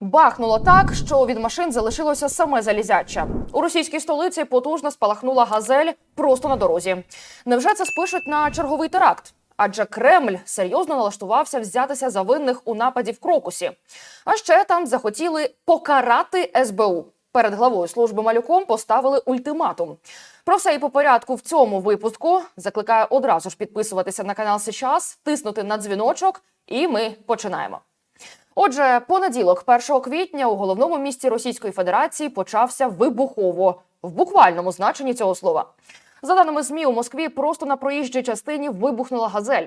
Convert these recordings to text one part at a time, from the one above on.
Бахнуло так, що від машин залишилося саме залізяче. У російській столиці потужно спалахнула газель просто на дорозі. Невже це спишуть на черговий теракт? Адже Кремль серйозно налаштувався взятися за винних у нападі в Крокусі. А ще там захотіли покарати СБУ. Перед главою служби малюком поставили ультиматум. Про все і по порядку в цьому випуску закликаю одразу ж підписуватися на канал Сейчас, тиснути на дзвіночок, і ми починаємо. Отже, понеділок, 1 квітня, у головному місті Російської Федерації почався вибухово в буквальному значенні цього слова. За даними ЗМІ, у Москві просто на проїжджій частині вибухнула газель.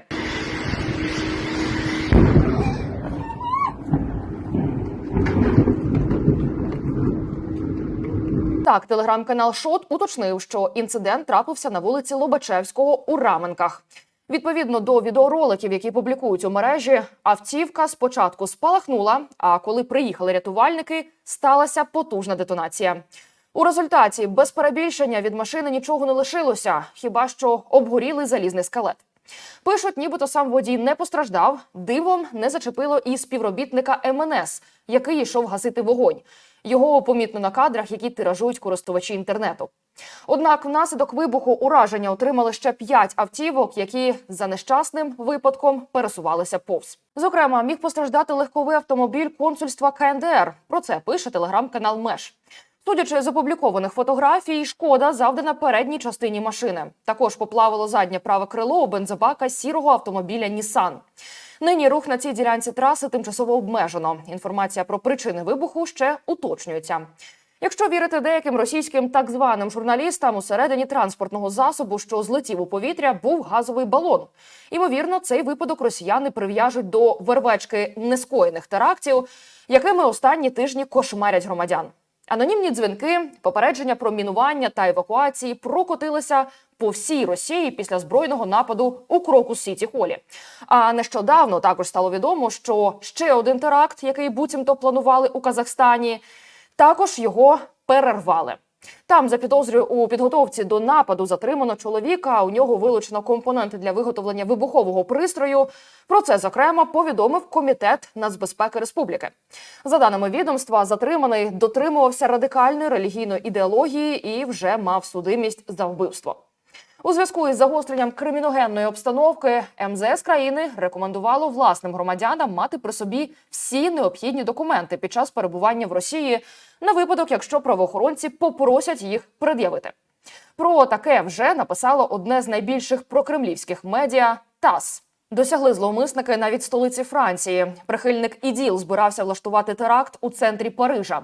Так, телеграм-канал Шот уточнив, що інцидент трапився на вулиці Лобачевського у Раменках. Відповідно до відеороликів, які публікують у мережі, автівка спочатку спалахнула. А коли приїхали рятувальники, сталася потужна детонація. У результаті без перебільшення від машини нічого не лишилося, хіба що обгорілий залізний скелет. Пишуть, нібито сам водій не постраждав, дивом не зачепило і співробітника МНС, який йшов гасити вогонь. Його помітно на кадрах, які тиражують користувачі інтернету. Однак, внаслідок вибуху ураження отримали ще п'ять автівок, які за нещасним випадком пересувалися повз. Зокрема, міг постраждати легковий автомобіль консульства КНДР. Про це пише телеграм-канал Меш. Судячи з опублікованих фотографій, шкода завдана передній частині машини. Також поплавило заднє праве крило у бензобака сірого автомобіля Нісан. Нині рух на цій ділянці траси тимчасово обмежено. Інформація про причини вибуху ще уточнюється. Якщо вірити деяким російським так званим журналістам, усередині транспортного засобу, що злетів у повітря, був газовий балон. Імовірно, цей випадок росіяни прив'яжуть до вервечки нескоєних терактів, якими останні тижні кошмарять громадян. Анонімні дзвінки, попередження про мінування та евакуації прокотилися по всій Росії після збройного нападу у Крокус Сіті Холі. А нещодавно також стало відомо, що ще один теракт, який буцімто планували у Казахстані, також його перервали. Там за підозрою у підготовці до нападу затримано чоловіка. У нього вилучено компоненти для виготовлення вибухового пристрою. Про це зокрема повідомив комітет нацбезпеки республіки. За даними відомства, затриманий дотримувався радикальної релігійної ідеології і вже мав судимість за вбивство. У зв'язку із загостренням криміногенної обстановки МЗС країни рекомендувало власним громадянам мати при собі всі необхідні документи під час перебування в Росії на випадок, якщо правоохоронці попросять їх пред'явити. Про таке вже написало одне з найбільших прокремлівських медіа ТАСС. Досягли зловмисники навіть столиці Франції. Прихильник іділ збирався влаштувати теракт у центрі Парижа.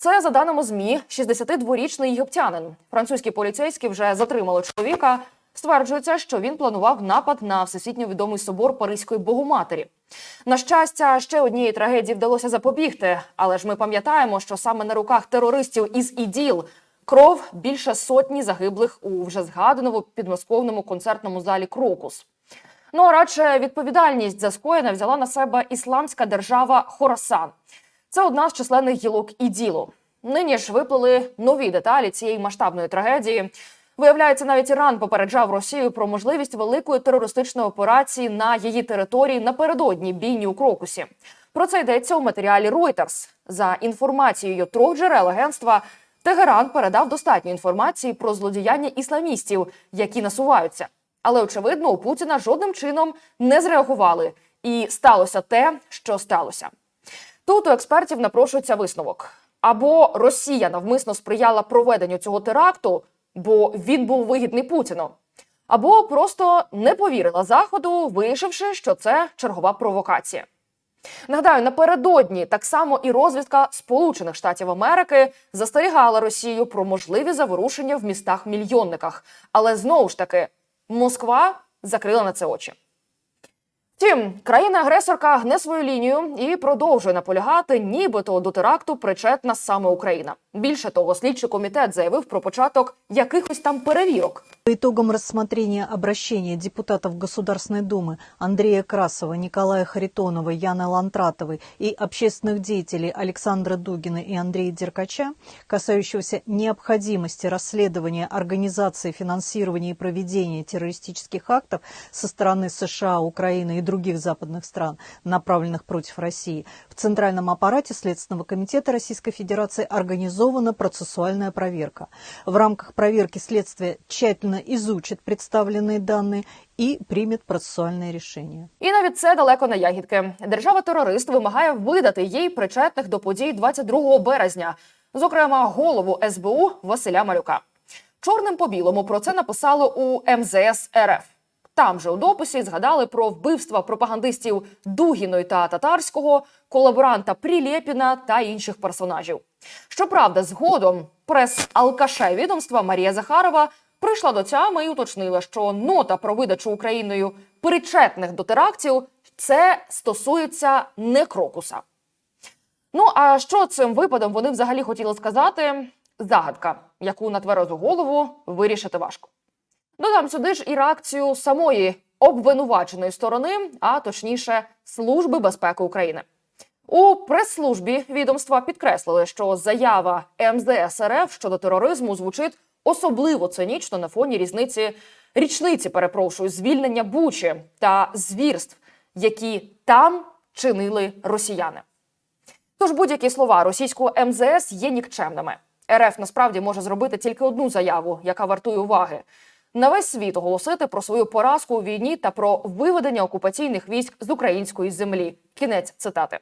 Це за даними змі 62-річний єгиптянин. Французькі поліцейські вже затримали чоловіка. Стверджується, що він планував напад на всесвітньо відомий собор Паризької Богоматері. На щастя, ще однієї трагедії вдалося запобігти, але ж ми пам'ятаємо, що саме на руках терористів із іділ кров більше сотні загиблих у вже згаданому підмосковному концертному залі Крокус. Ну а радше відповідальність за скоєне взяла на себе ісламська держава Хорасан. Це одна з численних гілок іділу. Нині ж виплили нові деталі цієї масштабної трагедії. Виявляється, навіть Іран попереджав Росію про можливість великої терористичної операції на її території напередодні бійні у Крокусі. Про це йдеться у матеріалі Reuters. За інформацією трьох джерел агентства, Тегеран передав достатньо інформації про злодіяння ісламістів, які насуваються. Але очевидно, у Путіна жодним чином не зреагували, і сталося те, що сталося. Тут у експертів напрошується висновок: або Росія навмисно сприяла проведенню цього теракту, бо він був вигідний Путіну, або просто не повірила заходу, вирішивши, що це чергова провокація. Нагадаю, напередодні так само і розвідка Сполучених Штатів Америки застерігала Росію про можливі заворушення в містах-мільйонниках. Але знову ж таки, Москва закрила на це очі. Втім, країна-агресорка гне свою лінію і продовжує наполягати, нібито до теракту причетна саме Україна. Більше того, слідчий комітет заявив про початок якихось там перевірок. По итогам рассмотрения обращения депутатов Государственной Думы Андрея Красова, Николая Харитонова, Яны Лантратовой и общественных деятелей Александра Дугина и Андрея Деркача, касающегося необходимости расследования организации, финансирования и проведения террористических актов со стороны США, Украины и других западных стран, направленных против России, в Центральном аппарате Следственного комитета Российской Федерации организована процессуальная проверка. В рамках проверки следствие тщательно изучит представленные данные и примет процессуальное решение. І навіть це далеко не ягідки. Держава-терорист вимагає видати їй причетних до подій 22 березня, зокрема голову СБУ Василя Малюка. Чорним по білому про це написали у МЗС РФ. Там же у дописі згадали про вбивства пропагандистів Дугіної та Татарського, колаборанта Прілєпіна та інших персонажів. Щоправда, згодом прес-алкаше відомства Марія Захарова прийшла до тями і уточнила, що нота про видачу Україною причетних до терактів це стосується не крокуса. Ну а що цим випадом вони взагалі хотіли сказати? Загадка, яку на тверезу голову вирішити важко. Додам сюди ж і реакцію самої обвинуваченої сторони, а точніше, Служби безпеки України. У прес-службі відомства підкреслили, що заява МЗС РФ щодо тероризму звучить особливо цинічно на фоні різниці річниці, перепрошую, звільнення Бучі та звірств, які там чинили росіяни. Тож будь-які слова російського МЗС є нікчемними. РФ насправді може зробити тільки одну заяву, яка вартує уваги: на весь світ оголосити про свою поразку у війні та про виведення окупаційних військ з української землі. Кінець цитати.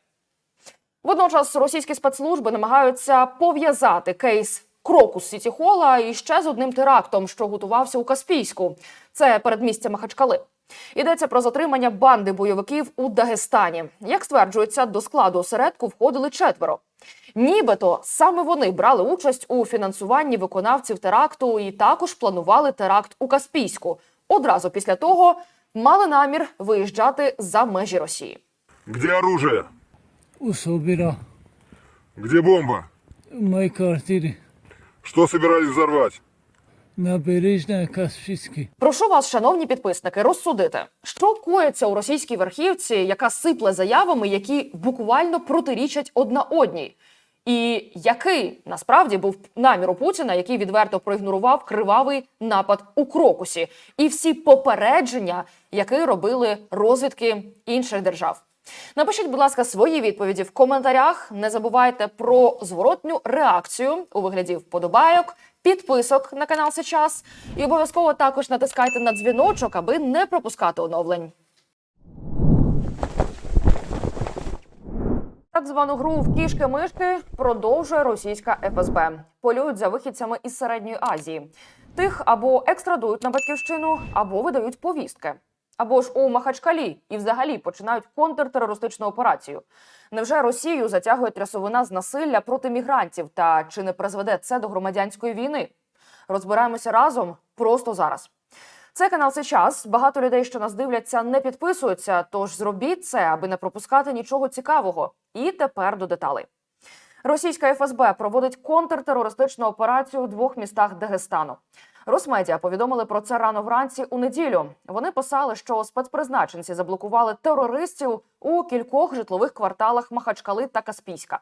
Водночас російські спецслужби намагаються пов'язати кейс Крокус Сіті Хола і ще з одним терактом, що готувався у Каспійську. Це передмістя Махачкали. Йдеться про затримання банди бойовиків у Дагестані. Як стверджується, до складу осередку входили четверо. Нібито саме вони брали участь у фінансуванні виконавців теракту і також планували теракт у Каспійську. Одразу після того мали намір виїжджати за межі Росії. Где оружие? У Собира, Где бомба? в моей квартире, Что собирались набережная Каспийский. Прошу вас, шановні підписники, розсудити, що коїться у російській верхівці, яка сипле заявами, які буквально протирічать одна одній. І який насправді був намір у Путіна, який відверто проігнорував кривавий напад у Крокусі, і всі попередження, які робили розвідки інших держав. Напишіть, будь ласка, свої відповіді в коментарях. Не забувайте про зворотню реакцію у вигляді вподобайок, підписок на канал Сейчас і обов'язково також натискайте на дзвіночок, аби не пропускати оновлень. Так звану гру в кішки-мишки продовжує російська ФСБ. Полюють за вихідцями із середньої Азії. Тих або екстрадують на батьківщину, або видають повістки. Або ж у Махачкалі і взагалі починають контртерористичну операцію. Невже Росію затягує трясовина з насилля проти мігрантів? Та чи не призведе це до громадянської війни? Розбираємося разом просто зараз. Це канал «Сейчас». Багато людей, що нас дивляться, не підписуються. Тож зробіть це, аби не пропускати нічого цікавого. І тепер до деталей. Російська ФСБ проводить контртерористичну операцію у двох містах Дагестану. Росмедіа повідомили про це рано вранці у неділю. Вони писали, що спецпризначенці заблокували терористів у кількох житлових кварталах Махачкали та Каспійська.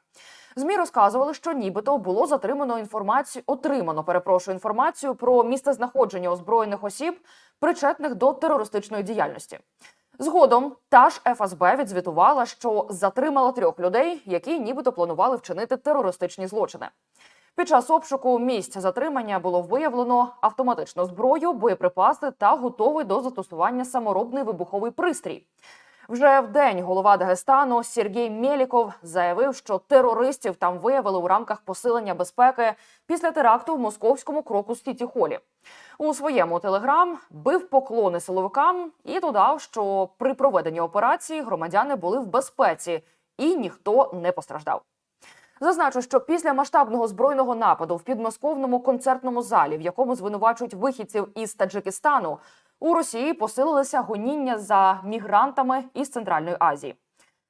Змі розказували, що нібито було затримано інформацію, отримано перепрошую інформацію про місцезнаходження озброєних осіб, причетних до терористичної діяльності. Згодом та ж ФСБ відзвітувала, що затримала трьох людей, які нібито планували вчинити терористичні злочини. Під час обшуку місць затримання було виявлено автоматичну зброю, боєприпаси та готовий до застосування саморобний вибуховий пристрій. Вже в день голова Дагестану Сергій Мєліков заявив, що терористів там виявили у рамках посилення безпеки після теракту в московському кроку Сіті Холі. У своєму телеграм бив поклони силовикам і додав, що при проведенні операції громадяни були в безпеці і ніхто не постраждав. Зазначу, що після масштабного збройного нападу в підмосковному концертному залі, в якому звинувачують вихідців із Таджикистану, у Росії посилилися гоніння за мігрантами із Центральної Азії.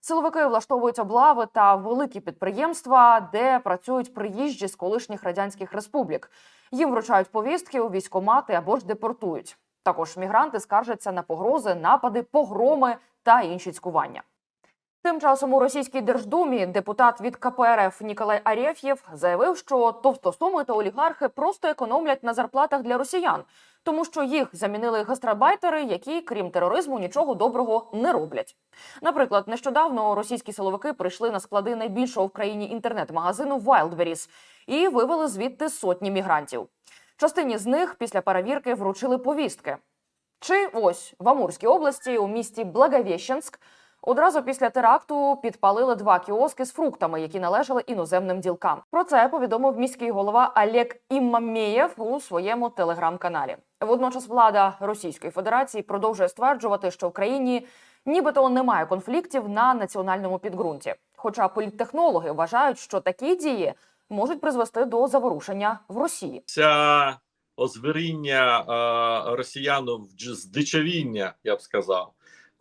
Силовики влаштовують облави та великі підприємства, де працюють приїжджі з колишніх радянських республік. Їм вручають повістки у військомати або ж депортують. Також мігранти скаржаться на погрози, напади, погроми та інші цькування. Тим часом у російській держдумі депутат від КПРФ Ніколай Арєф'єв заявив, що товстосуми та олігархи просто економлять на зарплатах для росіян, тому що їх замінили гастарбайтери, які, крім тероризму, нічого доброго не роблять. Наприклад, нещодавно російські силовики прийшли на склади найбільшого в країні інтернет-магазину Wildberries і вивели звідти сотні мігрантів. Частині з них після перевірки вручили повістки. Чи ось в Амурській області у місті Благовещенськ одразу після теракту підпалили два кіоски з фруктами, які належали іноземним ділкам. Про це повідомив міський голова Олег Іммамєєв у своєму телеграм-каналі. Водночас влада Російської Федерації продовжує стверджувати, що в країні нібито немає конфліктів на національному підґрунті. Хоча політтехнологи вважають, що такі дії можуть призвести до заворушення в Росії. Ця озвіріння е, росіян в здичавіння, я б сказав,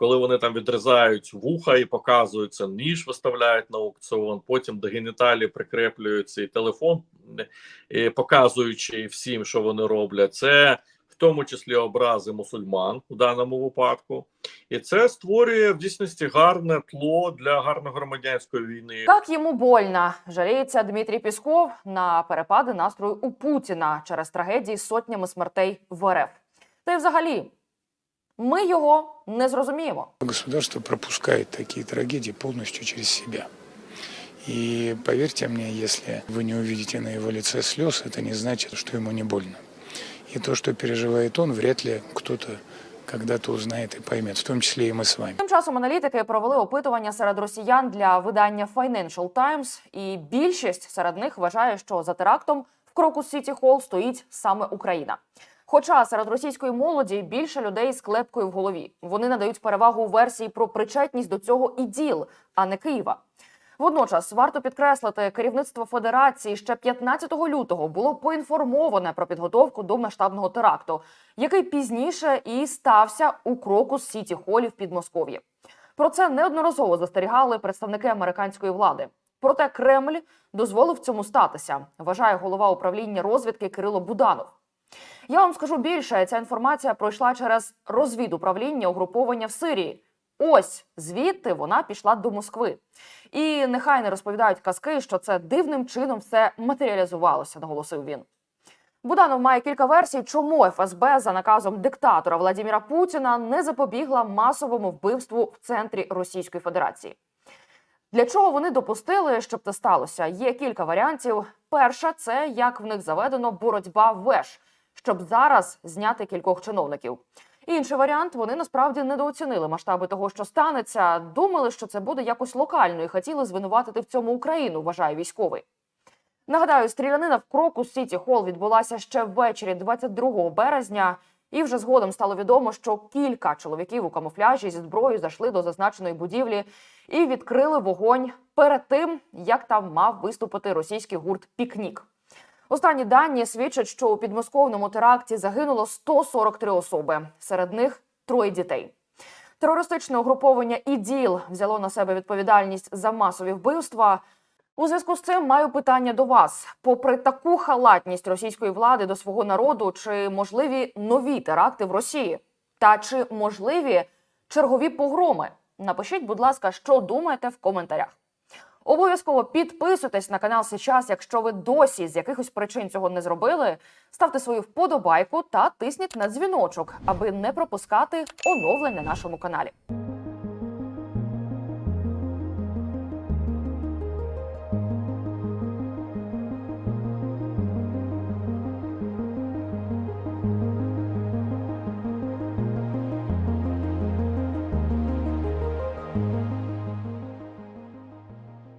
коли вони там відрізають вуха і показують це, ніж виставляють на аукціон, потім до геніталії прикреплюють цей телефон, показуючи всім, що вони роблять. Це в тому числі образи мусульман у даному випадку, і це створює в дійсності гарне тло для гарної громадянської війни. Як йому больно, жаліється Дмитрій Пісков на перепади настрою у Путіна через трагедії з сотнями смертей в РФ. Та й взагалі, ми його не зрозуміємо. Государство пропускает такие трагедии полностью через себя. И поверьте мне, если вы не увидите на его лице слез, это не значит, что ему не больно. И то, что переживает он, вряд ли кто-то когда-то узнает и поймет, в том числе и мы с вами. Тим часом аналітики провели опитування серед росіян для видання Financial Times, і більшість серед них вважає, що за терактом в Крокус Сіті Холл стоїть саме Україна. Хоча серед російської молоді більше людей з клепкою в голові. Вони надають перевагу версії про причетність до цього іділ, а не Києва. Водночас варто підкреслити, керівництво федерації ще 15 лютого було поінформоване про підготовку до масштабного теракту, який пізніше і стався у кроку з Сіті Холі в Підмосков'ї. Про це неодноразово застерігали представники американської влади. Проте Кремль дозволив цьому статися, вважає голова управління розвідки Кирило Буданов. Я вам скажу більше. Ця інформація пройшла через розвідуправління угруповання в Сирії. Ось звідти вона пішла до Москви. І нехай не розповідають казки, що це дивним чином все матеріалізувалося, наголосив він. Буданов має кілька версій, чому ФСБ за наказом диктатора Владіміра Путіна не запобігла масовому вбивству в центрі Російської Федерації. Для чого вони допустили, щоб це сталося? Є кілька варіантів. Перша це як в них заведено боротьба веш, щоб зараз зняти кількох чиновників. Інший варіант вони насправді недооцінили масштаби того, що станеться. Думали, що це буде якось локально, і хотіли звинуватити в цьому Україну. Вважає військовий. Нагадаю, стрілянина в кроку Сіті Холл відбулася ще ввечері 22 березня. І вже згодом стало відомо, що кілька чоловіків у камуфляжі зі зброєю зайшли до зазначеної будівлі і відкрили вогонь перед тим, як там мав виступити російський гурт Пікнік. Останні дані свідчать, що у підмосковному теракті загинуло 143 особи, серед них троє дітей. Терористичне угруповання ІДІЛ взяло на себе відповідальність за масові вбивства. У зв'язку з цим маю питання до вас: попри таку халатність російської влади до свого народу, чи можливі нові теракти в Росії? Та чи можливі чергові погроми? Напишіть, будь ласка, що думаєте в коментарях. Обов'язково підписуйтесь на канал сейчас, якщо ви досі з якихось причин цього не зробили. Ставте свою вподобайку та тисніть на дзвіночок, аби не пропускати оновлень на нашому каналі.